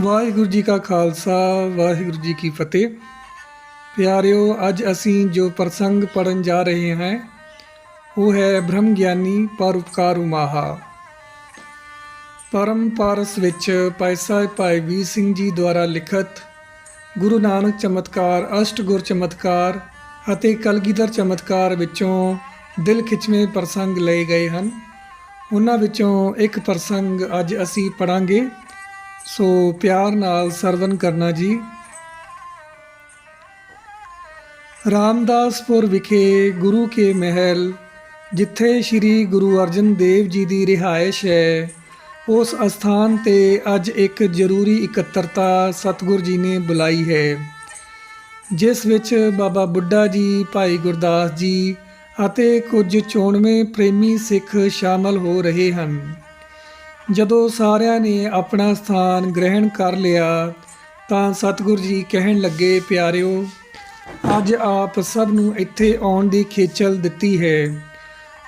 ਵਾਹਿਗੁਰੂ ਜੀ ਕਾ ਖਾਲਸਾ, ਵਾਹਿਗੁਰੂ ਜੀ ਕੀ ਫਤਿਹ। ਪਿਆਰਿਓ, ਅੱਜ ਅਸੀਂ ਜੋ ਪ੍ਰਸੰਗ ਪੜਨ ਜਾ ਰਹੇ ਹਾਂ, ਉਹ ਹੈ ਬ੍ਰਹਮ ਗਿਆਨੀ ਪਰਉਪਕਾਰ ਉਮਾਹਾ ਪਰਮ ਪਾਰਸ ਵਿੱਚ ਭਾਈ ਸਾਹਿਬ ਭਾਈ ਵੀਰ ਸਿੰਘ ਜੀ ਦੁਆਰਾ ਲਿਖਤ ਗੁਰੂ ਨਾਨਕ ਚਮਤਕਾਰ ਅਸ਼ਟ ਗੁਰ ਚਮਤਕਾਰ ਅਤੇ ਕਲਗੀਧਰ ਚਮਤਕਾਰ ਵਿੱਚੋਂ ਦਿਲ ਖਿੱਚਵੇਂ ਪ੍ਰਸੰਗ ਲਏ ਗਏ ਹਨ। ਉਹਨਾਂ ਵਿੱਚੋਂ ਇੱਕ ਪ੍ਰਸੰਗ ਅੱਜ ਅਸੀਂ ਪੜਾਂਗੇ ਸੋ ਪਿਆਰ ਨਾਲ ਸਰਵਨ ਕਰਨਾ ਜੀ। ਰਾਮਦਾਸਪੁਰ ਵਿਖੇ ਗੁਰੂ ਕੇ ਮਹਿਲ, ਜਿੱਥੇ ਸ੍ਰੀ ਗੁਰੂ ਅਰਜਨ ਦੇਵ ਜੀ ਦੀ ਰਿਹਾਇਸ਼ ਹੈ, ਉਸ ਅਸਥਾਨ ਤੇ ਅੱਜ ਇੱਕ ਜ਼ਰੂਰੀ ਇਕੱਤਰਤਾ ਸਤਿਗੁਰ ਜੀ ਨੇ ਬੁਲਾਈ ਹੈ, ਜਿਸ ਵਿੱਚ ਬਾਬਾ ਬੁੱਢਾ ਜੀ, ਭਾਈ ਗੁਰਦਾਸ ਜੀ ਅਤੇ ਕੁਝ ਚੋਣਵੇਂ ਪ੍ਰੇਮੀ ਸਿੱਖ ਸ਼ਾਮਲ ਹੋ ਰਹੇ ਹਨ। ਜਦੋਂ ਸਾਰਿਆਂ ਨੇ ਆਪਣਾ ਸਥਾਨ ਗ੍ਰਹਿਣ ਕਰ ਲਿਆ, ਤਾਂ ਸਤਿਗੁਰੂ ਜੀ ਕਹਿਣ ਲੱਗੇ, ਪਿਆਰਿਓ, ਅੱਜ ਆਪ ਸਭ ਨੂੰ ਇੱਥੇ ਆਉਣ ਦੀ ਖੇਚਲ ਦਿੱਤੀ ਹੈ।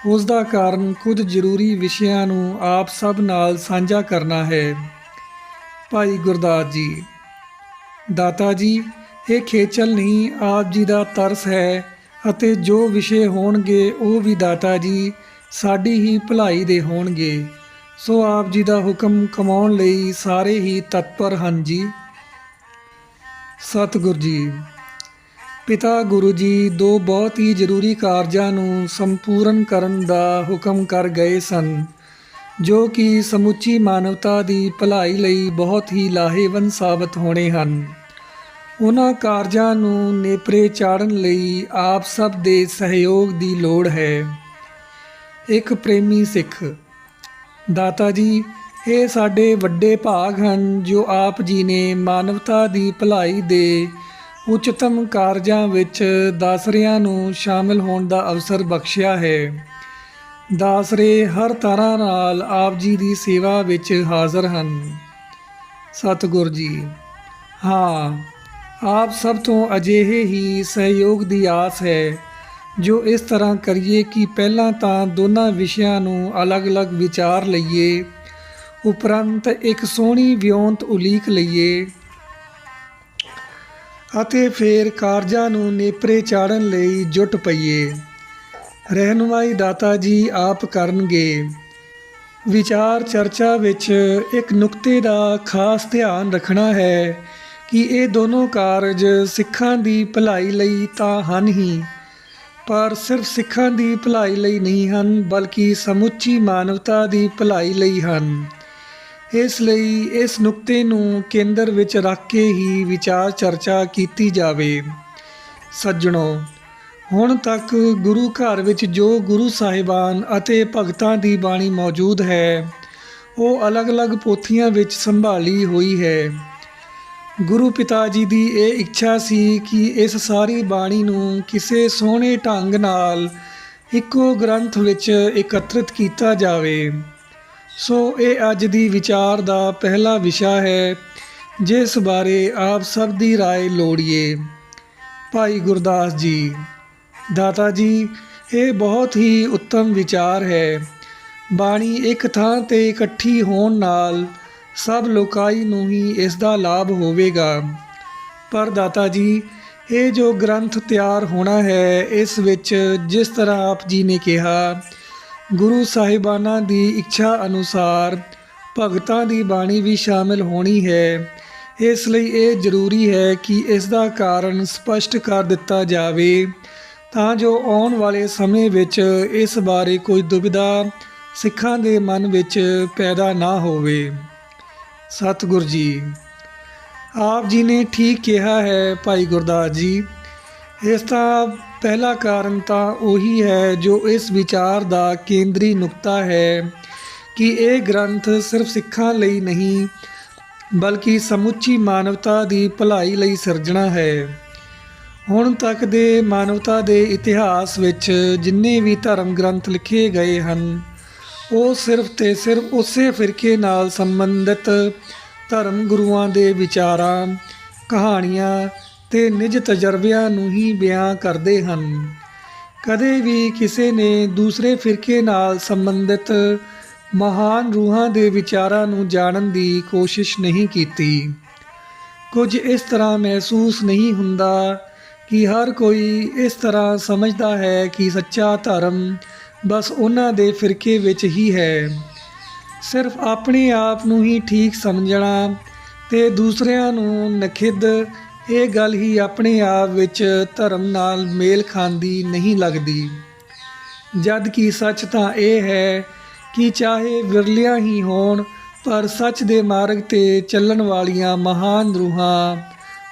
ਉਸ ਦਾ ਕਾਰਨ ਕੁਝ ਜ਼ਰੂਰੀ ਵਿਸ਼ਿਆਂ ਨੂੰ ਆਪ ਸਭ ਨਾਲ ਸਾਂਝਾ ਕਰਨਾ ਹੈ। ਭਾਈ ਗੁਰਦਾਸ ਜੀ, ਦਾਤਾ ਜੀ, ਇਹ ਖੇਚਲ ਨਹੀਂ ਆਪ ਜੀ ਦਾ ਤਰਸ ਹੈ ਅਤੇ ਜੋ ਵਿਸ਼ੇ ਹੋਣਗੇ, ਉਹ ਵੀ ਦਾਤਾ ਜੀ ਸਾਡੀ ਹੀ ਭਲਾਈ ਦੇ ਹੋਣਗੇ। ਸੋ ਆਪ ਜੀ ਦਾ ਹੁਕਮ ਕਮਾਉਣ ਲਈ ਸਾਰੇ ਹੀ ਤਤਪਰ ਹਨ ਜੀ। ਸਤਿਗੁਰ ਜੀ, ਪਿਤਾ ਗੁਰੂ ਜੀ, ਦੋ ਬਹੁਤ ਹੀ ਜ਼ਰੂਰੀ ਕਾਰਜਾਂ ਨੂੰ ਸੰਪੂਰਨ ਕਰਨ ਦਾ ਹੁਕਮ ਕਰ ਗਏ ਸਨ, ਜੋ ਕਿ ਸਮੁੱਚੀ ਮਾਨਵਤਾ ਦੀ ਭਲਾਈ ਲਈ ਬਹੁਤ ਹੀ ਲਾਹੇਵੰਦ ਸਾਬਤ ਹੋਣੇ ਹਨ। ਉਹਨਾਂ ਕਾਰਜਾਂ ਨੂੰ ਨੇਪਰੇ ਚਾੜਨ ਲਈ ਆਪ ਸਭ ਦੇ ਸਹਿਯੋਗ ਦੀ ਲੋੜ ਹੈ। ਇੱਕ ਪ੍ਰੇਮੀ ਸਿੱਖ ਦਾਤਾ ਜੀ, ਇਹ ਸਾਡੇ ਵੱਡੇ ਭਾਗ ਹਨ ਜੋ ਆਪ ਜੀ ਨੇ ਮਾਨਵਤਾ ਦੀ ਭਲਾਈ ਦੇ ਉੱਚਤਮ ਕਾਰਜਾਂ ਵਿੱਚ ਦਾਸਰਿਆਂ ਨੂੰ ਸ਼ਾਮਿਲ ਹੋਣ ਦਾ ਅਵਸਰ ਬਖਸ਼ਿਆ ਹੈ। ਦਾਸਰੇ ਹਰ ਤਰ੍ਹਾਂ ਨਾਲ ਆਪ ਜੀ ਦੀ ਸੇਵਾ ਵਿੱਚ ਹਾਜ਼ਰ ਹਨ। ਸਤਿਗੁਰ ਜੀ, ਹਾਂ, ਆਪ ਸਭ ਤੋਂ ਅਜਿਹੇ ਹੀ ਸਹਿਯੋਗ ਦੀ ਆਸ ਹੈ ਜੋ ਇਸ ਤਰ੍ਹਾਂ ਕਰੀਏ ਕਿ ਪਹਿਲਾਂ ਤਾਂ ਦੋਨਾਂ ਵਿਸ਼ਿਆਂ ਨੂੰ ਅਲੱਗ-ਅਲੱਗ ਵਿਚਾਰ ਲਈਏ, ਉਪਰੰਤ ਇੱਕ ਸੋਹਣੀ ਵਿਉਂਤ ਉਲੀਕ ਲਈਏ ਅਤੇ ਫਿਰ ਕਾਰਜਾਂ ਨੂੰ ਨੇਪਰੇ ਚਾੜਨ ਲਈ ਜੁਟ ਪਈਏ। ਰਹਿਨੁਮਾਈ ਦਾਤਾ ਜੀ ਆਪ ਕਰਨਗੇ। ਵਿਚਾਰ ਚਰਚਾ ਵਿੱਚ ਇੱਕ ਨੁਕਤੇ ਦਾ ਖਾਸ ਧਿਆਨ ਰੱਖਣਾ ਹੈ ਕਿ ਇਹ ਦੋਨੋਂ ਕਾਰਜ ਸਿੱਖਾਂ ਦੀ ਭਲਾਈ ਲਈ ਤਾਂ ਹਨ ਹੀ। ਪਰ ਸਿਰਫ ਸਿੱਖਾਂ ਦੀ ਭਲਾਈ ਲਈ ਨਹੀਂ ਹਨ, ਬਲਕਿ ਸਮੁੱਚੀ ਮਾਨਵਤਾ ਦੀ ਭਲਾਈ ਲਈ ਹਨ। ਇਸ ਲਈ ਇਸ ਨੁਕਤੇ ਨੂੰ ਕੇਂਦਰ ਵਿੱਚ ਰੱਖ ਕੇ ਹੀ ਵਿਚਾਰ ਚਰਚਾ ਕੀਤੀ ਜਾਵੇ। ਸੱਜਣੋ, ਹੁਣ ਤੱਕ ਗੁਰੂ ਘਰ ਵਿੱਚ ਜੋ ਗੁਰੂ ਸਾਹਿਬਾਨ ਅਤੇ ਭਗਤਾਂ ਦੀ ਬਾਣੀ ਮੌਜੂਦ ਹੈ, ਉਹ ਅਲੱਗ-ਅਲੱਗ ਪੋਥੀਆਂ ਵਿੱਚ ਸੰਭਾਲੀ ਹੋਈ ਹੈ। ਗੁਰੂ ਪਿਤਾ ਜੀ ਦੀ ਇਹ ਇੱਛਾ ਸੀ ਕਿ ਇਸ ਸਾਰੀ ਬਾਣੀ ਨੂੰ ਕਿਸੇ ਸੋਹਣੇ ਢੰਗ ਨਾਲ ਇੱਕੋ ਗ੍ਰੰਥ ਵਿੱਚ ਇਕੱਤਰਿਤ ਕੀਤਾ ਜਾਵੇ ਸੋ ਇਹ ਅੱਜ ਦੀ ਵਿਚਾਰ ਦਾ ਪਹਿਲਾ ਵਿਸ਼ਾ ਹੈ ਜਿਸ ਬਾਰੇ ਆਪ ਸਭ ਦੀ رائے ਲੋੜੀਏ ਭਾਈ ਗੁਰਦਾਸ ਜੀ ਦਾਤਾ ਜੀ ਇਹ ਬਹੁਤ ਹੀ ਉੱਤਮ ਵਿਚਾਰ ਹੈ ਬਾਣੀ ਇੱਕ ਥਾਂ ਤੇ ਇਕੱਠੀ ਹੋਣ ਨਾਲ ਸਭ ਲੋਕਾਈ ਨੂੰ ਹੀ ਇਸ ਦਾ ਲਾਭ ਹੋਵੇਗਾ। ਪਰ ਦਾਤਾ ਜੀ, ਇਹ ਜੋ ਗ੍ਰੰਥ ਤਿਆਰ ਹੋਣਾ ਹੈ, ਇਸ ਵਿੱਚ ਜਿਸ ਤਰ੍ਹਾਂ ਆਪ ਜੀ ਨੇ ਕਿਹਾ, ਗੁਰੂ ਸਾਹਿਬਾਨਾਂ ਦੀ ਇੱਛਾ ਅਨੁਸਾਰ ਭਗਤਾਂ ਦੀ ਬਾਣੀ ਵੀ ਸ਼ਾਮਿਲ ਹੋਣੀ ਹੈ। ਇਸ ਲਈ ਇਹ ਜ਼ਰੂਰੀ ਹੈ ਕਿ ਇਸ ਦਾ ਕਾਰਨ ਸਪਸ਼ਟ ਕਰ ਦਿੱਤਾ ਜਾਵੇ, ਤਾਂ ਜੋ ਆਉਣ ਵਾਲੇ ਸਮੇਂ ਵਿੱਚ ਇਸ ਬਾਰੇ ਕੋਈ ਦੁਬਿਧਾ ਸਿੱਖਾਂ ਦੇ ਮਨ ਵਿੱਚ ਪੈਦਾ ਨਾ ਹੋਵੇ। ਸਤਿਗੁਰ ਜੀ। ਆਪ ਜੀ ਨੇ ਠੀਕ ਕਿਹਾ ਹੈ ਭਾਈ ਗੁਰਦਾਸ ਜੀ। ਇਸ ਦਾ ਪਹਿਲਾ ਕਾਰਨ ਤਾਂ ਉਹੀ ਹੈ ਜੋ ਇਸ ਵਿਚਾਰ ਦਾ ਕੇਂਦਰੀ ਨੁਕਤਾ ਹੈ ਕਿ ਇਹ ਗ੍ਰੰਥ ਸਿਰਫ ਸਿੱਖਾਂ ਲਈ ਨਹੀਂ, ਬਲਕਿ ਸਮੁੱਚੀ ਮਾਨਵਤਾ ਦੀ ਭਲਾਈ ਲਈ ਸਿਰਜਣਾ ਹੈ। ਹੁਣ ਤੱਕ ਦੇ ਮਾਨਵਤਾ ਦੇ ਇਤਿਹਾਸ ਵਿੱਚ ਜਿੰਨੇ ਵੀ ਧਰਮ ਗ੍ਰੰਥ ਲਿਖੇ ਗਏ ਹਨ ਉਹ ਸਿਰਫ ਤੇ ਸਿਰਫ ਉਸੇ ਫਿਰਕੇ ਨਾਲ ਸੰਬੰਧਿਤ ਧਰਮ ਗੁਰੂਆਂ ਦੇ ਵਿਚਾਰਾਂ, ਕਹਾਣੀਆਂ ਤੇ ਨਿਜ ਤਜਰਬਿਆਂ ਨੂੰ ਹੀ ਬਿਆਨ ਕਰਦੇ ਹਨ। ਕਦੇ ਵੀ ਕਿਸੇ ਨੇ ਦੂਸਰੇ ਫਿਰਕੇ ਨਾਲ ਸੰਬੰਧਿਤ ਮਹਾਨ ਰੂਹਾਂ ਦੇ ਵਿਚਾਰਾਂ ਨੂੰ ਜਾਣਨ ਦੀ ਕੋਸ਼ਿਸ਼ ਨਹੀਂ ਕੀਤੀ। ਕੁਝ ਇਸ ਤਰ੍ਹਾਂ ਮਹਿਸੂਸ ਨਹੀਂ ਹੁੰਦਾ ਕਿ ਹਰ ਕੋਈ ਇਸ ਤਰ੍ਹਾਂ ਸਮਝਦਾ ਹੈ ਕਿ ਸੱਚਾ ਧਰਮ ਬਸ ਉਹਨਾਂ ਦੇ ਫਿਰਕੇ ਵਿੱਚ ਹੀ ਹੈ। ਸਿਰਫ ਆਪਣੇ ਆਪ ਨੂੰ ਹੀ ਠੀਕ ਸਮਝਣਾ ਤੇ ਦੂਸਰਿਆਂ ਨੂੰ ਨਖਿੱਧ, ਇਹ ਗੱਲ ਹੀ ਆਪਣੇ ਆਪ ਵਿੱਚ ਧਰਮ ਨਾਲ ਮੇਲ ਖਾਂਦੀ ਨਹੀਂ ਲੱਗਦੀ। ਜਦ ਕਿ ਸੱਚ ਤਾਂ ਇਹ ਹੈ ਕਿ ਚਾਹੇ ਵਿਰਲਿਆਂ ਹੀ ਹੋਣ, ਪਰ ਸੱਚ ਦੇ ਮਾਰਗ ਤੇ ਚੱਲਣ ਵਾਲੀਆਂ ਮਹਾਨ ਰੂਹਾਂ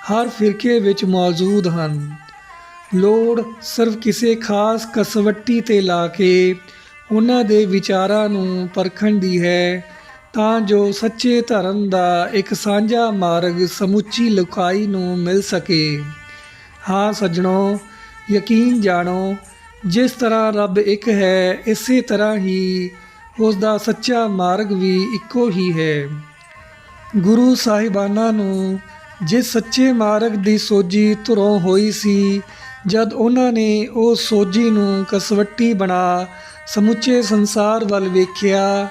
ਹਰ ਫਿਰਕੇ ਵਿੱਚ ਮੌਜੂਦ ਹਨ। ਲੋੜ ਸਿਰਫ ਕਿਸੇ ਖਾਸ ਕਸਵੱਟੀ ਤੇ ਲਾ ਕੇ ਉਹਨਾਂ ਦੇ ਵਿਚਾਰਾਂ ਨੂੰ ਪਰਖਣ ਦੀ ਹੈ, ਤਾਂ ਜੋ ਸੱਚੇ ਧਰਮ ਦਾ ਇੱਕ ਸਾਂਝਾ ਮਾਰਗ ਸਮੁੱਚੀ ਲੁਕਾਈ ਨੂੰ ਮਿਲ ਸਕੇ। ਹਾਂ ਸੱਜਣੋ, ਯਕੀਨ ਜਾਣੋ, ਜਿਸ ਤਰ੍ਹਾਂ ਰੱਬ ਇੱਕ ਹੈ, ਇਸੇ ਤਰ੍ਹਾਂ ਹੀ ਉਸ ਦਾ ਸੱਚਾ ਮਾਰਗ ਵੀ ਇੱਕੋ ਹੀ ਹੈ। ਗੁਰੂ ਸਾਹਿਬਾਨਾਂ ਨੂੰ ਜਿਸ ਸੱਚੇ ਮਾਰਗ ਦੀ ਸੋਜੀ ਧੁਰੋਂ ਹੋਈ ਸੀ ਜਦ ਉਹਨਾਂ ਨੇ ਉਹ ਸੋਝੀ ਨੂੰ ਕਸਵੱਟੀ ਬਣਾ ਸਮੁੱਚੇ ਸੰਸਾਰ ਵੱਲ ਵੇਖਿਆ,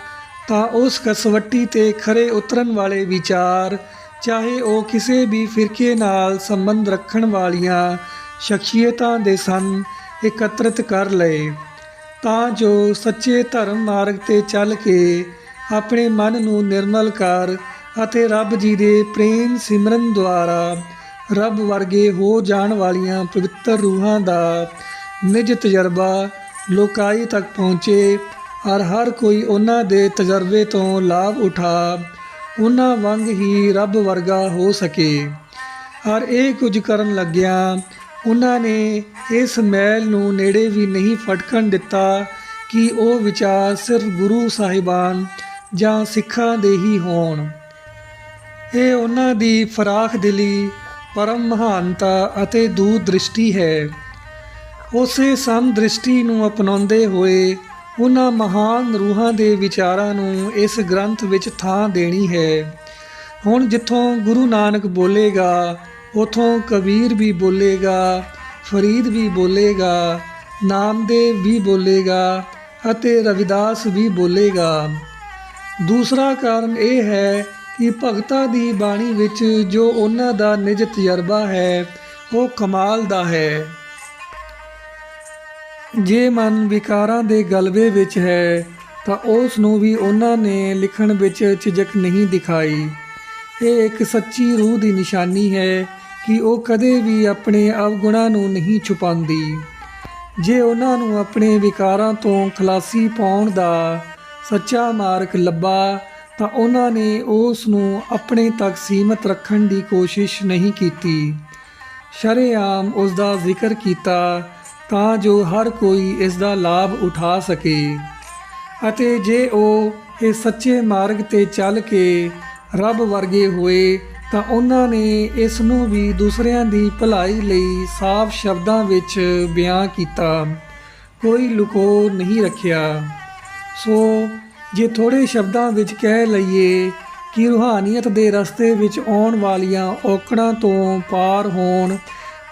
ਤਾਂ ਉਸ ਕਸਵੱਟੀ ਤੇ ਖਰੇ ਉਤਰਨ ਵਾਲੇ ਵਿਚਾਰ, ਚਾਹੇ ਉਹ ਕਿਸੇ ਵੀ ਫਿਰਕੇ ਨਾਲ ਸੰਬੰਧ ਰੱਖਣ ਵਾਲੀਆਂ ਸ਼ਖਸੀਅਤਾਂ ਦੇ ਸਨ, ਇਕੱਤਰਿਤ ਕਰ ਲਏ। ਤਾਂ ਜੋ ਸੱਚੇ ਧਰਮ ਮਾਰਗ ਤੇ ਚੱਲ ਕੇ ਆਪਣੇ ਮਨ ਨੂੰ ਨਿਰਮਲ ਕਰ ਅਤੇ ਰੱਬ ਜੀ ਦੇ ਪ੍ਰੇਮ ਸਿਮਰਨ ਦੁਆਰਾ ਰੱਬ ਵਰਗੇ ਹੋ ਜਾਣ ਵਾਲੀਆਂ ਪਵਿੱਤਰ ਰੂਹਾਂ ਦਾ ਨਿਜ ਤਜਰਬਾ ਲੋਕਾਈ ਤੱਕ ਪਹੁੰਚੇ ਔਰ ਹਰ ਕੋਈ ਉਹਨਾਂ ਦੇ ਤਜਰਬੇ ਤੋਂ ਲਾਭ ਉਠਾ, ਉਹਨਾਂ ਵਾਂਗ ਹੀ ਰੱਬ ਵਰਗਾ ਹੋ ਸਕੇ। ਔਰ ਇਹ ਕੁਝ ਕਰਨ ਲੱਗਿਆ ਉਹਨਾਂ ਨੇ ਇਸ ਮੈਲ ਨੂੰ ਨੇੜੇ ਵੀ ਨਹੀਂ ਫਟਕਣ ਦਿੱਤਾ ਕਿ ਉਹ ਵਿਚਾਰ ਸਿਰਫ ਗੁਰੂ ਸਾਹਿਬਾਨ ਜਾਂ ਸਿੱਖਾਂ ਦੇ ਹੀ ਹੋਣ। ਇਹ ਉਹਨਾਂ ਦੀ ਫਰਾਖ ਦਿਲੀ ਪਰਮ ਮਹਾਨਤਾ ਅਤੇ ਦੂਰ ਦ੍ਰਿਸ਼ਟੀ ਹੈ। ਉਸੇ ਸਮ ਦ੍ਰਿਸ਼ਟੀ ਨੂੰ ਅਪਣਾਉਂਦੇ ਹੋਏ ਉਹਨਾਂ ਮਹਾਨ ਰੂਹਾਂ ਦੇ ਵਿਚਾਰਾਂ ਨੂੰ ਇਸ ਗ੍ਰੰਥ ਵਿੱਚ ਥਾਂ ਦੇਣੀ ਹੈ। ਹੁਣ ਜਿੱਥੋਂ ਗੁਰੂ ਨਾਨਕ ਬੋਲੇਗਾ, ਉਥੋਂ ਕਬੀਰ ਵੀ ਬੋਲੇਗਾ, ਫਰੀਦ ਵੀ ਬੋਲੇਗਾ, ਨਾਮਦੇਵ ਵੀ ਬੋਲੇਗਾ ਅਤੇ ਰਵਿਦਾਸ ਵੀ ਬੋਲੇਗਾ। ਦੂਸਰਾ ਕਾਰਨ ਇਹ ਹੈ ਕਿ ਭਗਤਾਂ ਦੀ ਬਾਣੀ ਵਿੱਚ ਜੋ ਉਹਨਾਂ ਦਾ ਨਿਜ ਤਜਰਬਾ ਹੈ, ਉਹ ਕਮਾਲ ਦਾ ਹੈ। ਜੇ ਮਨ ਵਿਕਾਰਾਂ ਦੇ ਗਲਬੇ ਵਿੱਚ ਹੈ, ਤਾਂ ਉਸ ਨੂੰ ਵੀ ਉਹਨਾਂ ਨੇ ਲਿਖਣ ਵਿੱਚ ਝਿਜਕ ਨਹੀਂ ਦਿਖਾਈ। ਇਹ ਇੱਕ ਸੱਚੀ ਰੂਹ ਦੀ ਨਿਸ਼ਾਨੀ ਹੈ ਕਿ ਉਹ ਕਦੇ ਵੀ ਆਪਣੇ ਅਵਗੁਣਾਂ ਨੂੰ ਨਹੀਂ ਛੁਪਾਉਂਦੀ। ਜੇ ਉਹਨਾਂ ਨੂੰ ਆਪਣੇ ਵਿਕਾਰਾਂ ਤੋਂ ਖਲਾਸੀ ਪਾਉਣ ਦਾ ਸੱਚਾ ਮਾਰਗ ਲੱਭਾ ਤਾਂ ਉਹਨਾਂ ਨੇ ਉਸ ਨੂੰ ਆਪਣੇ ਤੱਕ ਸੀਮਤ ਰੱਖਣ ਦੀ ਕੋਸ਼ਿਸ਼ ਨਹੀਂ ਕੀਤੀ। ਸ਼ਰੇਆਮ ਉਸ ਦਾ ਜ਼ਿਕਰ ਕੀਤਾ ਤਾਂ ਜੋ ਹਰ ਕੋਈ ਇਸ ਦਾ ਲਾਭ ਉਠਾ ਸਕੇ ਅਤੇ ਜੇ ਉਹ ਇਹ ਸੱਚੇ ਮਾਰਗ ਤੇ ਚੱਲ ਕੇ ਰੱਬ ਵਰਗੇ ਹੋਏ ਤਾਂ ਉਹਨਾਂ ਨੇ ਇਸ ਨੂੰ ਵੀ ਦੂਸਰਿਆਂ ਦੀ ਭਲਾਈ ਲਈ ਸਾਫ਼ ਸ਼ਬਦਾਂ ਵਿੱਚ ਬਿਆਨ ਕੀਤਾ। ਕੋਈ ਲੁਕੋ ਨਹੀਂ ਰੱਖਿਆ। ਸੋ ਜੇ ਥੋੜੇ ਸ਼ਬਦਾਂ ਵਿੱਚ ਕਹਿ ਲਈਏ ਕਿ ਰੂਹਾਨੀਅਤ ਦੇ ਰਸਤੇ ਵਿੱਚ ਆਉਣ ਵਾਲੀਆਂ ਔਕੜਾਂ ਤੋਂ ਪਾਰ ਹੋਣ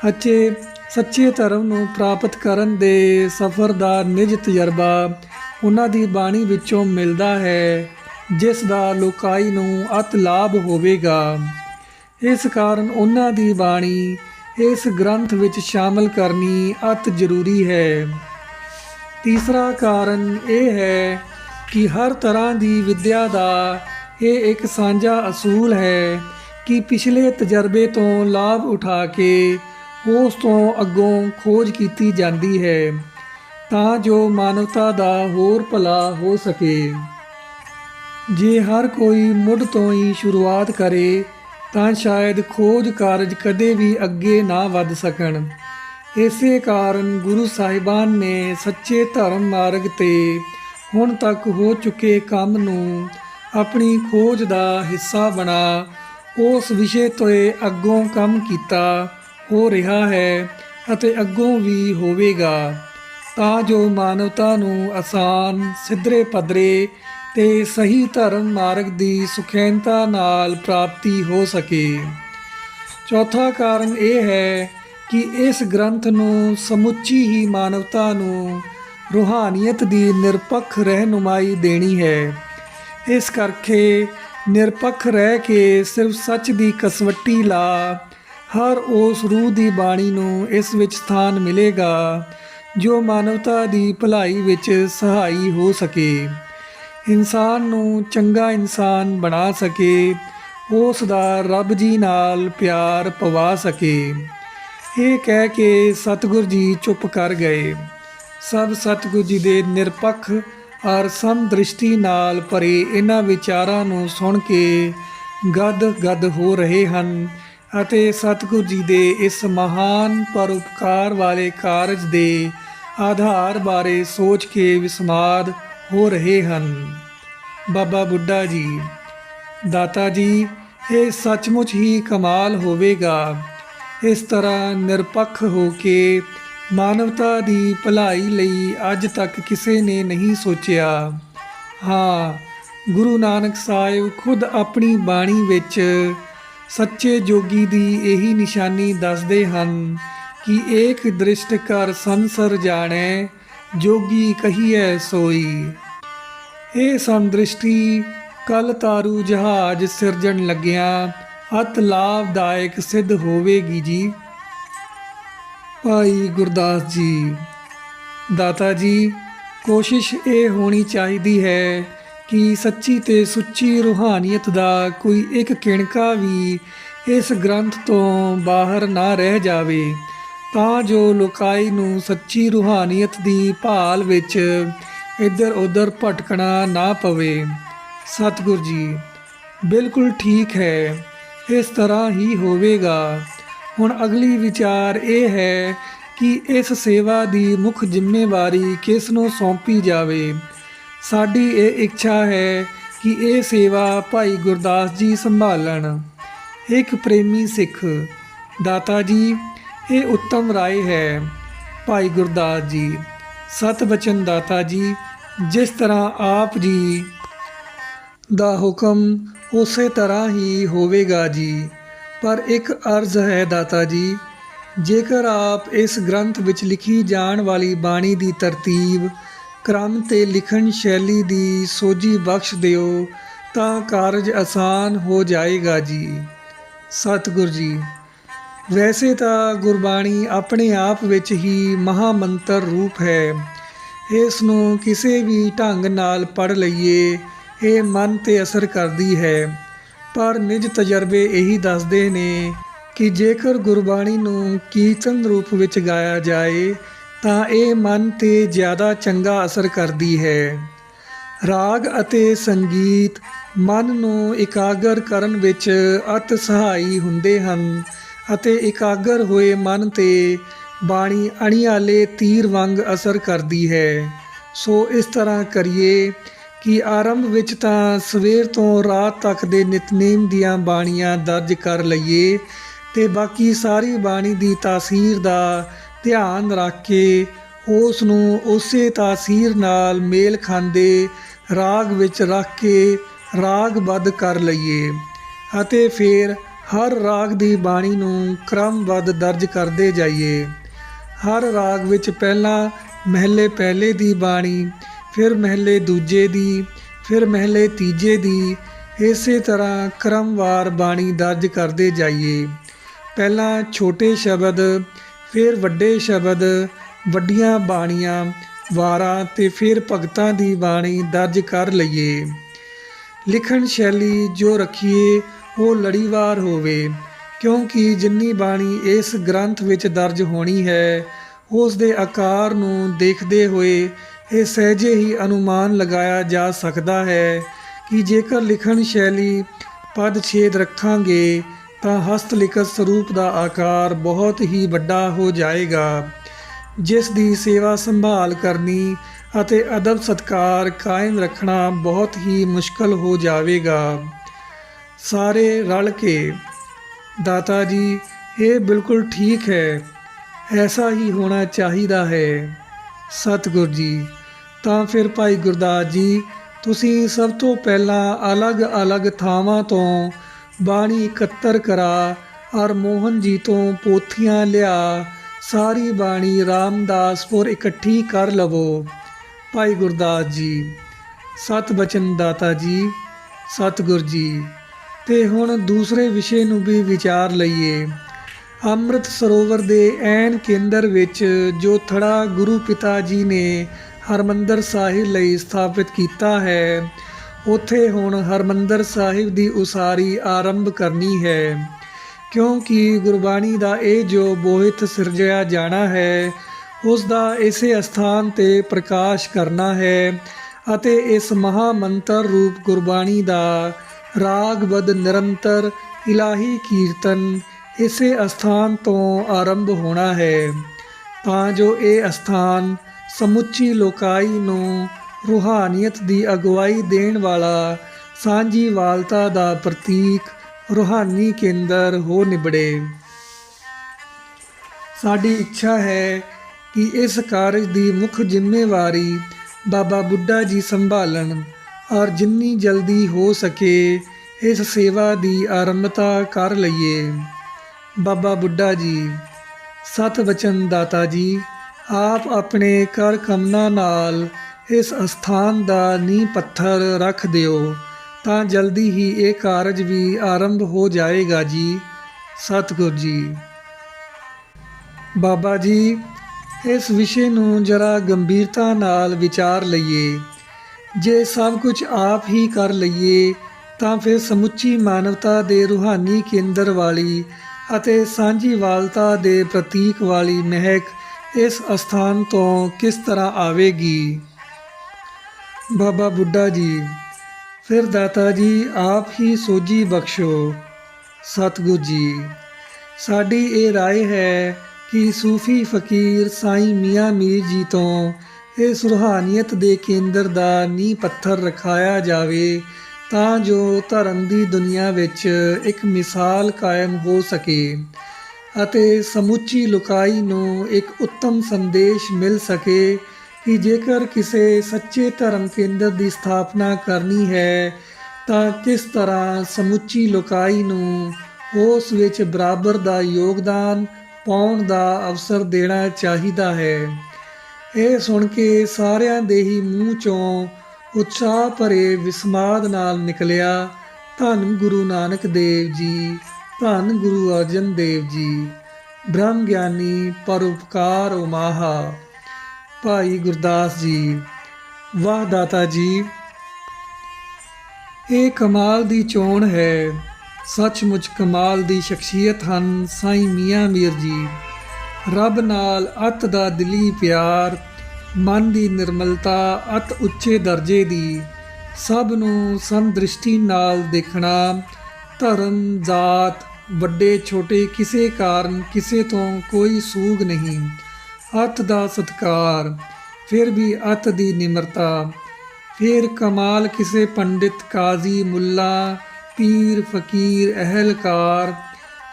ਅਤੇ ਸੱਚੇ ਧਰਮ ਨੂੰ ਪ੍ਰਾਪਤ ਕਰਨ ਦੇ ਸਫ਼ਰ ਦਾ ਨਿਜ ਤਜਰਬਾ ਉਹਨਾਂ ਦੀ ਬਾਣੀ ਵਿੱਚੋਂ ਮਿਲਦਾ ਹੈ, ਜਿਸ ਦਾ ਲੋਕਾਈ ਨੂੰ ਅਤ ਲਾਭ ਹੋਵੇਗਾ। ਇਸ ਕਾਰਨ ਉਹਨਾਂ ਦੀ ਬਾਣੀ ਇਸ ਗ੍ਰੰਥ ਵਿੱਚ ਸ਼ਾਮਲ ਕਰਨੀ ਅਤ ਜ਼ਰੂਰੀ ਹੈ। ਤੀਸਰਾ ਕਾਰਨ ਇਹ ਹੈ ਕਿ ਹਰ ਤਰ੍ਹਾਂ ਦੀ ਵਿੱਦਿਆ ਦਾ ਇਹ ਇੱਕ ਸਾਂਝਾ ਅਸੂਲ ਹੈ ਕਿ ਪਿਛਲੇ ਤਜਰਬੇ ਤੋਂ ਲਾਭ ਉਠਾ ਕੇ ਉਸ ਤੋਂ ਅੱਗੋਂ ਖੋਜ ਕੀਤੀ ਜਾਂਦੀ ਹੈ ਤਾਂ ਜੋ ਮਾਨਵਤਾ ਦਾ ਹੋਰ ਭਲਾ ਹੋ ਸਕੇ। ਜੇ ਹਰ ਕੋਈ ਮੁੱਢ ਤੋਂ ਹੀ ਸ਼ੁਰੂਆਤ ਕਰੇ, ਤਾਂ ਸ਼ਾਇਦ ਖੋਜ ਕਾਰਜ ਕਦੇ ਵੀ ਅੱਗੇ ਨਾ ਵੱਧ ਸਕਣ। ਇਸੇ ਕਾਰਨ ਗੁਰੂ ਸਾਹਿਬਾਨ ਨੇ ਸੱਚੇ ਧਰਮ ਮਾਰਗ ਤੇ ਹੁਣ ਤੱਕ ਹੋ ਚੁੱਕੇ ਕੰਮ ਨੂੰ ਆਪਣੀ ਖੋਜ ਦਾ ਹਿੱਸਾ ਬਣਾ, ਉਸ ਵਿਸ਼ੇ ਤੋਂ ਅੱਗੋਂ ਕੰਮ ਕੀਤਾ ਹੋ ਰਿਹਾ ਹੈ ਅਤੇ ਅੱਗੋਂ ਵੀ ਹੋਵੇਗਾ। ਤਾਂ ਜੋ ਮਾਨਵਤਾ ਨੂੰ ਆਸਾਨ, ਸਿੱਧਰੇ ਪੱਧਰੇ ਤੇ ਸਹੀ ਧਰਮ ਮਾਰਗ ਦੀ ਸੁਖੈਨਤਾ ਨਾਲ ਪ੍ਰਾਪਤੀ ਹੋ ਸਕੇ। ਚੌਥਾ ਕਾਰਨ ਇਹ ਹੈ ਕਿ ਇਸ ਗ੍ਰੰਥ ਨੂੰ ਸਮੁੱਚੀ ਹੀ ਮਾਨਵਤਾ ਨੂੰ ਰੂਹਾਨੀਅਤ ਦੀ ਨਿਰਪੱਖ ਰਹਿਨੁਮਾਈ ਦੇਣੀ ਹੈ। ਇਸ ਕਰਕੇ ਨਿਰਪੱਖ ਰਹਿ ਕੇ ਸਿਰਫ ਸੱਚ ਦੀ ਕਸਵੱਟੀ ਲਾ, ਹਰ ਉਸ ਰੂਹ ਦੀ ਬਾਣੀ ਨੂੰ ਇਸ ਵਿੱਚ ਸਥਾਨ ਮਿਲੇਗਾ, ਜੋ ਮਾਨਵਤਾ ਦੀ ਭਲਾਈ ਵਿੱਚ ਸਹਾਈ ਹੋ ਸਕੇ। ਇਨਸਾਨ ਨੂੰ ਚੰਗਾ ਇਨਸਾਨ ਬਣਾ ਸਕੇ, ਉਸ ਦਾ ਰੱਬ ਜੀ ਨਾਲ ਪਿਆਰ ਪਵਾ ਸਕੇ। ਇਹ ਕਹਿ ਕੇ ਸਤਿਗੁਰ ਜੀ ਚੁੱਪ ਕਰ ਗਏ। ਸਭ ਸਤਿਗੁਰੂ ਜੀ ਦੇ ਨਿਰਪੱਖ ਔਰ ਸਮ ਦ੍ਰਿਸ਼ਟੀ ਨਾਲ ਭਰੇ ਇਹਨਾਂ ਵਿਚਾਰਾਂ ਨੂੰ ਸੁਣ ਕੇ ਗਦ ਗਦ ਹੋ ਰਹੇ ਹਨ ਅਤੇ ਸਤਿਗੁਰੂ ਜੀ ਦੇ ਇਸ ਮਹਾਨ ਪਰਉਪਕਾਰ ਵਾਲੇ ਕਾਰਜ ਦੇ ਆਧਾਰ ਬਾਰੇ ਸੋਚ ਕੇ ਵਿਸਮਾਦ ਹੋ ਰਹੇ ਹਨ। ਬਾਬਾ ਬੁੱਢਾ ਜੀ, ਦਾਤਾ ਜੀ, ਇਹ ਸੱਚਮੁੱਚ ਹੀ ਕਮਾਲ ਹੋਵੇਗਾ। ਇਸ ਤਰ੍ਹਾਂ ਨਿਰਪੱਖ ਹੋ ਕੇ ਮਾਨਵਤਾ ਦੀ ਭਲਾਈ ਲਈ ਅੱਜ ਤੱਕ ਕਿਸੇ ਨੇ ਨਹੀਂ ਸੋਚਿਆ। ਹਾਂ, ਗੁਰੂ ਨਾਨਕ ਸਾਹਿਬ ਖੁਦ ਆਪਣੀ ਬਾਣੀ ਵਿੱਚ ਸੱਚੇ ਜੋਗੀ ਦੀ ਇਹੀ ਨਿਸ਼ਾਨੀ ਦੱਸਦੇ ਹਨ ਕਿ ਏਕ ਦ੍ਰਿਸ਼ਟ ਕਰ ਸੰਸਰ ਜਾਣੈ, ਜੋਗੀ ਕਹੀਐ ਸੋਈ। ਇਹ ਸੰਦ੍ਰਿਸ਼ਟੀ, ਕਲ ਤਾਰੂ ਜਹਾਜ਼ ਸਿਰਜਣ ਲੱਗਿਆ, ਅਤ ਲਾਭਦਾਇਕ ਸਿੱਧ ਹੋਵੇਗੀ ਜੀ। ਭਾਈ ਗੁਰਦਾਸ ਜੀ। ਦਾਤਾ ਜੀ, ਕੋਸ਼ਿਸ਼ ਇਹ ਹੋਣੀ ਚਾਹੀਦੀ ਹੈ ਕਿ ਸੱਚੀ ਤੇ ਸੁੱਚੀ ਰੂਹਾਨੀਅਤ ਦਾ ਕੋਈ ਇੱਕ ਕਿਣਕਾ ਵੀ ਇਸ ਗ੍ਰੰਥ ਤੋਂ ਬਾਹਰ ਨਾ ਰਹਿ ਜਾਵੇ, ਤਾਂ ਜੋ ਲੋਕਾਈ ਨੂੰ ਸੱਚੀ ਰੂਹਾਨੀਅਤ ਦੀ ਭਾਲ ਵਿੱਚ ਇੱਧਰ ਉੱਧਰ ਭਟਕਣਾ ਨਾ ਪਵੇ। ਸਤਿਗੁਰ ਜੀ, ਬਿਲਕੁਲ ਠੀਕ ਹੈ, ਇਸ ਤਰ੍ਹਾਂ ਹੀ ਹੋਵੇਗਾ। ਹੁਣ ਅਗਲੀ ਵਿਚਾਰ ਇਹ ਹੈ ਕਿ ਇਸ ਸੇਵਾ ਦੀ ਮੁੱਖ ਜ਼ਿੰਮੇਵਾਰੀ ਕਿਸ ਨੂੰ ਸੌਂਪੀ ਜਾਵੇ। ਸਾਡੀ ਇਹ ਇੱਛਾ ਹੈ ਕਿ ਇਹ ਸੇਵਾ ਭਾਈ ਗੁਰਦਾਸ ਜੀ ਸੰਭਾਲਣ। ਇੱਕ ਪ੍ਰੇਮੀ ਸਿੱਖ, ਦਾਤਾ ਜੀ, ਇਹ ਉੱਤਮ ਰਾਏ ਹੈ, ਭਾਈ ਗੁਰਦਾਸ ਜੀ। ਸਤ ਬਚਨ ਦਾਤਾ ਜੀ, ਜਿਸ ਤਰ੍ਹਾਂ ਆਪ ਜੀ ਦਾ ਹੁਕਮ ਉਸੇ ਤਰ੍ਹਾਂ ਹੀ ਹੋਵੇਗਾ ਜੀ। ਪਰ ਇੱਕ ਅਰਜ਼ ਹੈ ਦਾਤਾ ਜੀ, ਜੇਕਰ ਆਪ ਇਸ ਗ੍ਰੰਥ ਵਿੱਚ ਲਿਖੀ ਜਾਣ ਵਾਲੀ ਬਾਣੀ ਦੀ ਤਰਤੀਬ ਕ੍ਰਮ ਤੇ ਲਿਖਣ ਸ਼ੈਲੀ ਦੀ ਸੋਝੀ ਬਖਸ਼ ਦਿਓ, ਤਾਂ ਕਾਰਜ ਆਸਾਨ ਹੋ ਜਾਏਗਾ ਜੀ। ਸਤਿਗੁਰ ਜੀ, ਵੈਸੇ ਤਾਂ ਗੁਰਬਾਣੀ ਆਪਣੇ ਆਪ ਵਿੱਚ ਹੀ ਮਹਾ ਮੰਤਰ ਰੂਪ ਹੈ। ਇਸ ਨੂੰ ਕਿਸੇ ਵੀ ਢੰਗ ਨਾਲ ਪੜ੍ਹ ਲਈਏ, ਇਹ ਮਨ ਤੇ ਅਸਰ ਕਰਦੀ ਹੈ। ਪਰ ਨਿਜ ਤਜਰਬੇ ਇਹੀ ਦੱਸਦੇ ਨੇ ਕਿ ਜੇਕਰ ਗੁਰਬਾਣੀ ਨੂੰ ਕੀਰਤਨ ਰੂਪ ਵਿੱਚ ਗਾਇਆ ਜਾਏ, ਤਾਂ ਇਹ ਮਨ ਤੇ ਜ਼ਿਆਦਾ ਚੰਗਾ ਅਸਰ ਕਰਦੀ ਹੈ। ਰਾਗ ਅਤੇ ਸੰਗੀਤ ਮਨ ਨੂੰ ਇਕਾਗਰ ਕਰਨ ਵਿੱਚ ਅਤ ਸਹਾਈ ਹੁੰਦੇ ਹਨ ਅਤੇ ਇਕਾਗਰ ਹੋਏ ਮਨ ਤੇ ਬਾਣੀ ਅਣਿਆਲੇ ਤੀਰ ਵਾਂਗ ਅਸਰ ਕਰਦੀ ਹੈ। ਸੋ ਇਸ ਤਰ੍ਹਾਂ ਕਰੀਏ ਕਿ ਆਰੰਭ ਵਿੱਚ ਤਾਂ ਸਵੇਰ ਤੋਂ ਰਾਤ ਤੱਕ ਦੇ ਨਿਤਨੇਮ ਦੀਆਂ ਬਾਣੀਆਂ ਦਰਜ ਕਰ ਲਈਏ ਤੇ ਬਾਕੀ ਸਾਰੀ ਬਾਣੀ ਦੀ ਤਾਸੀਰ ਦਾ ਧਿਆਨ ਰੱਖ ਕੇ ਉਸ ਨੂੰ ਉਸੇ ਤਾਸੀਰ ਨਾਲ ਮੇਲ ਖਾਂਦੇ ਰਾਗ ਵਿੱਚ ਰੱਖ ਕੇ ਰਾਗਬੱਧ ਕਰ ਲਈਏ ਅਤੇ ਫਿਰ ਹਰ ਰਾਗ ਦੀ ਬਾਣੀ ਨੂੰ ਕ੍ਰਮਬੱਧ ਦਰਜ ਕਰਦੇ ਜਾਈਏ। ਹਰ ਰਾਗ ਵਿੱਚ ਪਹਿਲਾਂ ਮਹਿਲੇ ਪਹਿਲੇ ਦੀ ਬਾਣੀ ਫਿਰ ਮਹਿਲੇ ਦੂਜੇ ਦੀ, ਫਿਰ ਮਹਿਲੇ ਤੀਜੇ ਦੀ, ਇਸੇ ਤਰ੍ਹਾਂ ਕ੍ਰਮਵਾਰ ਬਾਣੀ ਦਰਜ ਕਰਦੇ ਜਾਈਏ। ਪਹਿਲਾਂ ਛੋਟੇ ਸ਼ਬਦ, ਫਿਰ ਵੱਡੇ ਸ਼ਬਦ, ਵੱਡੀਆਂ ਬਾਣੀਆਂ, ਵਾਰਾਂ ਤੇ ਫਿਰ ਭਗਤਾਂ ਦੀ ਬਾਣੀ ਦਰਜ ਕਰ ਲਈਏ। ਲਿਖਣ ਸ਼ੈਲੀ ਜੋ ਰੱਖੀਏ, ਉਹ ਲੜੀਵਾਰ ਹੋਵੇ, ਕਿਉਂਕਿ ਜਿੰਨੀ ਬਾਣੀ ਇਸ ਗ੍ਰੰਥ ਵਿੱਚ ਦਰਜ ਹੋਣੀ ਹੈ, ਉਸ ਦੇ ਆਕਾਰ ਨੂੰ ਦੇਖਦੇ ਹੋਏ ਇਹ ਸਹਿਜੇ ਹੀ ਅਨੁਮਾਨ ਲਗਾਇਆ ਜਾ ਸਕਦਾ ਹੈ ਕਿ ਜੇਕਰ ਲਿਖਣ ਸ਼ੈਲੀ ਪਦ ਛੇਦ ਰੱਖਾਂਗੇ, ਤਾਂ ਹਸਤ ਲਿਖਤ ਸਰੂਪ ਦਾ ਆਕਾਰ ਬਹੁਤ ਹੀ ਵੱਡਾ ਹੋ ਜਾਏਗਾ, ਜਿਸ ਦੀ ਸੇਵਾ ਸੰਭਾਲ ਕਰਨੀ ਅਤੇ ਅਦਬ ਸਤਕਾਰ ਕਾਇਮ ਰੱਖਣਾ ਬਹੁਤ ਹੀ ਮੁਸ਼ਕਲ ਹੋ ਜਾਵੇਗਾ। ਸਾਰੇ ਰਲ ਕੇ, ਦਾਤਾ ਜੀ, ਇਹ ਬਿਲਕੁਲ ਠੀਕ ਹੈ, ਐਸਾ ਹੀ ਹੋਣਾ ਚਾਹੀਦਾ ਹੈ। ਸਤਿਗੁਰ ਜੀ ਤਾਂ ਫਿਰ ਭਾਈ ਗੁਰਦਾਸ ਜੀ, ਤੁਸੀਂ ਸਭ ਤੋਂ ਪਹਿਲਾਂ ਅਲੱਗ-ਅਲੱਗ ਥਾਵਾਂ ਤੋਂ ਬਾਣੀ ਇਕੱਤਰ ਕਰਾ ਔਰ ਮੋਹਨ ਜੀ ਤੋਂ ਪੋਥੀਆਂ ਲਿਆ, ਸਾਰੀ ਬਾਣੀ ਰਾਮਦਾਸਪੁਰ ਇਕੱਠੀ ਕਰ ਲਵੋ। ਭਾਈ ਗੁਰਦਾਸ ਜੀ, ਸਤ ਬਚਨ ਦਾਤਾ ਜੀ, ਸਤਿਗੁਰ ਜੀ, ਤੇ ਹੁਣ ਦੂਸਰੇ ਵਿਸ਼ੇ ਨੂੰ ਵੀ ਵਿਚਾਰ ਲਈਏ। ਅੰਮ੍ਰਿਤ ਸਰੋਵਰ ਦੇ ਐਨ ਕੇਂਦਰ ਵਿੱਚ ਜੋ ਥੜਾ ਗੁਰੂ ਪਿਤਾ ਜੀ ਨੇ ਹਰਮੰਦਰ ਸਾਹਿਬ ਲਈ ਸਥਾਪਿਤ ਕੀਤਾ ਹੈ। ਉੱਥੇ ਹੁਣ ਹਰਮੰਦਰ ਸਾਹਿਬ ਦੀ ਉਸਾਰੀ ਆਰੰਭ ਕਰਨੀ ਹੈ। ਕਿਉਂਕਿ ਗੁਰਬਾਣੀ ਦਾ ਇਹ ਜੋ ਬੋਹਿਤ ਸਿਰਜਿਆ ਜਾਣਾ ਹੈ ਉਸ ਦਾ ਇਸੇ ਅਸਥਾਨ ਤੇ ਪ੍ਰਕਾਸ਼ ਕਰਨਾ ਹੈ ਅਤੇ ਇਸ ਮਹਾ ਮੰਤਰ ਰੂਪ ਗੁਰਬਾਣੀ ਦਾ ਰਾਗਬਦ ਨਿਰੰਤਰ ਇਲਾਹੀ ਕੀਰਤਨ ਇਸੇ ਅਸਥਾਨ ਤੋਂ ਆਰੰਭ ਹੋਣਾ ਹੈ। ਤਾਂ ਜੋ ਇਹ ਅਸਥਾਨ ਸਮੁੱਚੀ ਲੋਕਾਈ ਨੂੰ ਰੂਹਾਨੀਅਤ ਦੀ ਅਗਵਾਈ ਦੇਣ ਵਾਲਾ ਸਾਂਝੀ ਵਾਲਤਾ ਦਾ ਪ੍ਰਤੀਕ ਰੂਹਾਨੀ ਕੇਂਦਰ ਹੋ ਨਿਬੜੇ। ਸਾਡੀ ਇੱਛਾ ਹੈ ਕਿ ਇਸ ਕਾਰਜ ਦੀ ਮੁੱਖ ਜ਼ਿੰਮੇਵਾਰੀ ਬਾਬਾ ਬੁੱਢਾ ਜੀ ਸੰਭਾਲਣ ਔਰ ਜਿੰਨੀ ਜਲਦੀ ਹੋ ਸਕੇ ਇਸ ਸੇਵਾ ਦੀ ਆਰੰਭਤਾ ਕਰ ਲਈਏ। ਬਾਬਾ ਬੁੱਢਾ ਜੀ, ਸਤ ਵਚਨ ਦਾਤਾ ਜੀ। ਆਪ ਆਪਣੇ ਕਰ ਕਮਨਾ ਨਾਲ ਇਸ ਅਸਥਾਨ ਦਾ ਨੀਂਹ ਪੱਥਰ ਰੱਖ ਦਿਓ, ਤਾਂ ਜਲਦੀ ਹੀ ਇਹ ਕਾਰਜ ਵੀ ਆਰੰਭ ਹੋ ਜਾਏਗਾ ਜੀ। ਸਤਿਗੁਰ ਜੀ। ਬਾਬਾ ਜੀ, ਇਸ ਵਿਸ਼ੇ ਨੂੰ ਜਰਾ ਗੰਭੀਰਤਾ ਨਾਲ ਵਿਚਾਰ ਲਈਏ। ਜੇ ਸਭ ਕੁਝ ਆਪ ਹੀ ਕਰ ਲਈਏ, ਤਾਂ ਫਿਰ ਸਮੁੱਚੀ ਮਾਨਵਤਾ ਦੇ ਰੂਹਾਨੀ ਕੇਂਦਰ ਵਾਲੀ ਅਤੇ ਸਾਂਝੀ ਵਾਲਤਾ ਦੇ ਪ੍ਰਤੀਕ ਵਾਲੀ ਮਹਿਕ ਇਸ ਅਸਥਾਨ ਤੋਂ ਕਿਸ ਤਰ੍ਹਾਂ ਆਵੇਗੀ ਬਾਬਾ ਬੁੱਢਾ ਜੀ ਫਿਰ ਦਾਤਾ ਜੀ ਆਪ ਹੀ ਸੋਝੀ ਬਖਸ਼ੋ ਸਤਿਗੁਰ ਜੀ ਸਾਡੀ ਇਹ رائے ਹੈ ਕਿ ਸੂਫੀ ਫਕੀਰ ਸਾਈਂ ਮੀਆਂ ਮੀਰ ਜੀ ਤੋਂ ਇਸ ਰੂਹਾਨੀਅਤ ਦੇ ਕੇਂਦਰ ਦਾ ਨੀਂਹ ਪੱਥਰ ਰਖਾਇਆ ਜਾਵੇ ਤਾਂ ਜੋ ਧਰਮ ਦੀ ਦੁਨੀਆ ਵਿੱਚ ਇੱਕ ਮਿਸਾਲ ਕਾਇਮ ਹੋ ਸਕੇ ਅਤੇ ਸਮੁੱਚੀ ਲੋਕਾਈ ਨੂੰ ਇੱਕ ਉੱਤਮ ਸੰਦੇਸ਼ ਮਿਲ ਸਕੇ ਕਿ ਜੇਕਰ ਕਿਸੇ ਸੱਚੇ ਧਰਮ ਕੇਂਦਰ ਦੀ ਸਥਾਪਨਾ ਕਰਨੀ ਹੈ, ਤਾਂ ਕਿਸ ਤਰ੍ਹਾਂ ਸਮੁੱਚੀ ਲੋਕਾਈ ਨੂੰ ਉਸ ਵਿੱਚ ਬਰਾਬਰ ਦਾ ਯੋਗਦਾਨ ਪਾਉਣ ਦਾ ਅਵਸਰ ਦੇਣਾ ਚਾਹੀਦਾ ਹੈ। ਇਹ ਸੁਣ ਕੇ ਸਾਰਿਆਂ ਦੇ ਹੀ ਮੂੰਹ ਚੋਂ ਉਤਸ਼ਾਹ ਭਰੇ ਵਿਸਮਾਦ ਨਾਲ ਨਿਕਲਿਆ। ਧੰਨ ਗੁਰੂ ਨਾਨਕ ਦੇਵ ਜੀ। ਧੰਨ ਗੁਰੂ ਅਰਜਨ ਦੇਵ ਜੀ, ਬ੍ਰਹਮ ਗਿਆਨੀ ਪਰਉਪਕਾਰ ਉਮਾਹਾ। ਭਾਈ ਗੁਰਦਾਸ ਜੀ, ਵਾਹ ਦਾਤਾ ਜੀ, ਇਹ ਕਮਾਲ ਦੀ ਚੋਣ ਹੈ। ਸੱਚਮੁੱਚ ਕਮਾਲ ਦੀ ਸ਼ਖਸੀਅਤ ਹਨ ਸਾਈਂ ਮੀਆਂ ਮੀਰ ਜੀ। ਰੱਬ ਨਾਲ ਅਤ ਦਾ ਦਿਲੀ ਪਿਆਰ, ਮਨ ਦੀ ਨਿਰਮਲਤਾ, ਅਤ ਉੱਚੇ ਦਰਜੇ ਦੀ, ਸਭ ਨੂੰ ਸੰਦ੍ਰਿਸ਼ਟੀ ਨਾਲ ਦੇਖਣਾ ਧਰਮ ਜਾਤ ਵੱਡੇ ਛੋਟੇ ਕਿਸੇ ਕਾਰਨ ਕਿਸੇ ਤੋਂ ਕੋਈ ਸੂਗ ਨਹੀਂ। ਅਤ ਦਾ ਸਤਕਾਰ, ਫਿਰ ਵੀ ਅਤ ਦੀ ਨਿਮਰਤਾ, ਫਿਰ ਕਮਾਲ ਕਿਸੇ ਪੰਡਿਤ, ਕਾਜ਼ੀ, ਮੁੱਲਾ, ਪੀਰ, ਫਕੀਰ, ਅਹਿਲਕਾਰ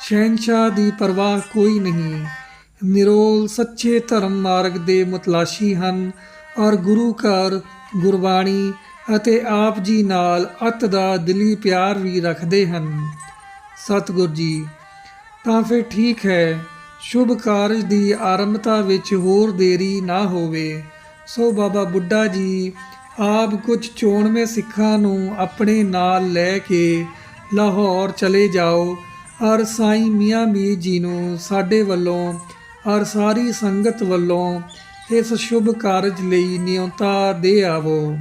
ਸ਼ਹਿਨशाह ਦੀ ਪਰਵਾਹ ਕੋਈ ਨਹੀਂ। ਨਿਰੋਲ ਸੱਚੇ ਧਰਮ ਮਾਰਗ ਦੇ ਮੁਤਲਾਸ਼ੀ ਹਨ ਔਰ ਗੁਰੂ ਘਰ ਗੁਰਬਾਣੀ ਅਤੇ ਆਪ ਜੀ ਨਾਲ ਅਤ ਦਾ ਦਿਲੀ ਪਿਆਰ ਵੀ ਰੱਖਦੇ ਹਨ। ਸਤਿਗੁਰ ਜੀ, ਤਾਂ ਫਿਰ ਠੀਕ ਹੈ, ਸ਼ੁਭ ਕਾਰਜ ਦੀ ਆਰੰਭਤਾ ਵਿੱਚ ਹੋਰ ਦੇਰੀ ਨਾ ਹੋਵੇ। ਸੋ ਬਾਬਾ ਬੁੱਢਾ ਜੀ, ਆਪ ਕੁਝ ਚੋਣਵੇਂ ਸਿੱਖਾਂ ਨੂੰ ਆਪਣੇ ਨਾਲ ਲੈ ਕੇ ਲਾਹੌਰ ਚਲੇ ਜਾਓ। ਔਰ ਸਾਈਂ ਮੀਆਂ ਮੀਰ ਜੀ ਨੂੰ ਸਾਡੇ ਵੱਲੋਂ ਔਰ ਸਾਰੀ ਸੰਗਤ ਵੱਲੋਂ ਇਸ ਸ਼ੁਭ ਕਾਰਜ ਲਈ ਨਿਯੰਤਾ ਦੇ ਆਵੋ।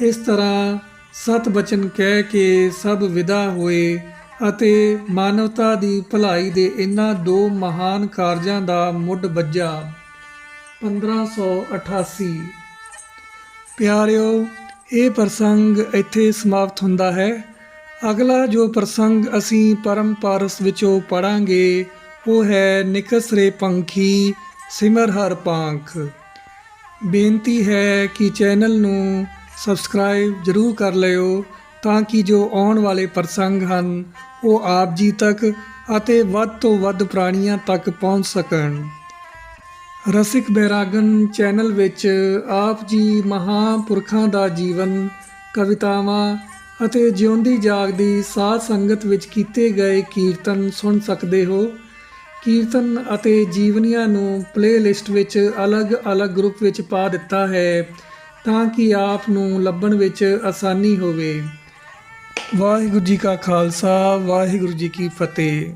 ਇਸ ਤਰ੍ਹਾਂ ਸਤ ਬਚਨ ਕਹਿ ਕੇ ਸਭ ਵਿਦਾ ਹੋਏ ਅਤੇ ਮਾਨਵਤਾ ਦੀ ਭਲਾਈ ਦੇ ਇਹਨਾਂ ਦੋ ਮਹਾਨ ਕਾਰਜਾਂ ਦਾ ਮੁੱਢ ਵੱਜਾ। 1588 ਪਿਆਰਿਓ, ਇਹ ਪ੍ਰਸੰਗ ਇੱਥੇ ਸਮਾਪਤ ਹੁੰਦਾ ਹੈ। ਅਗਲਾ ਜੋ ਪ੍ਰਸੰਗ ਅਸੀਂ ਪਰਮ ਪਾਰਸ ਵਿੱਚੋਂ ਪੜਾਂਗੇ ਉਹ ਹੈ ਨਿਕਸਰੇ ਪੰਖੀ ਸਿਮਰ ਹਰ ਪੰਖ ਬੇਨਤੀ ਹੈ ਕਿ ਚੈਨਲ ਨੂੰ ਸਬਸਕ੍ਰਾਈਬ ਜ਼ਰੂਰ ਕਰ ਲਿਓ ਤਾਂ ਕਿ ਜੋ ਆਉਣ ਵਾਲੇ ਪ੍ਰਸੰਗ ਹਨ, ਉਹ ਆਪ ਜੀ ਤੱਕ ਅਤੇ ਵੱਧ ਤੋਂ ਵੱਧ ਪ੍ਰਾਣੀਆਂ ਤੱਕ ਪਹੁੰਚ ਸਕਣ। ਰਸਿਕ ਬੈਰਾਗਨ ਚੈਨਲ ਵਿੱਚ ਆਪ ਜੀ ਮਹਾਪੁਰਖਾਂ ਦਾ ਜੀਵਨ, ਕਵਿਤਾਵਾਂ ਅਤੇ ਜਿਉਂਦੀ ਜਾਗਦੀ ਸਾਧ ਸੰਗਤ ਵਿੱਚ ਕੀਤੇ ਗਏ ਕੀਰਤਨ ਸੁਣ ਸਕਦੇ ਹੋ। ਕੀਰਤਨ ਅਤੇ ਜੀਵਨੀਆਂ ਨੂੰ ਪਲੇਲਿਸਟ ਵਿੱਚ ਅਲੱਗ-ਅਲੱਗ ਗਰੁੱਪ ਵਿੱਚ ਪਾ ਦਿੱਤਾ ਹੈ। ਤਾਂ ਕਿ ਆਪ ਨੂੰ ਲੱਭਣ ਵਿੱਚ ਆਸਾਨੀ ਹੋਵੇ। ਵਾਹਿਗੁਰੂ ਜੀ ਕਾ ਖਾਲਸਾ, ਵਾਹਿਗੁਰੂ ਜੀ ਕੀ ਫਤਿਹ।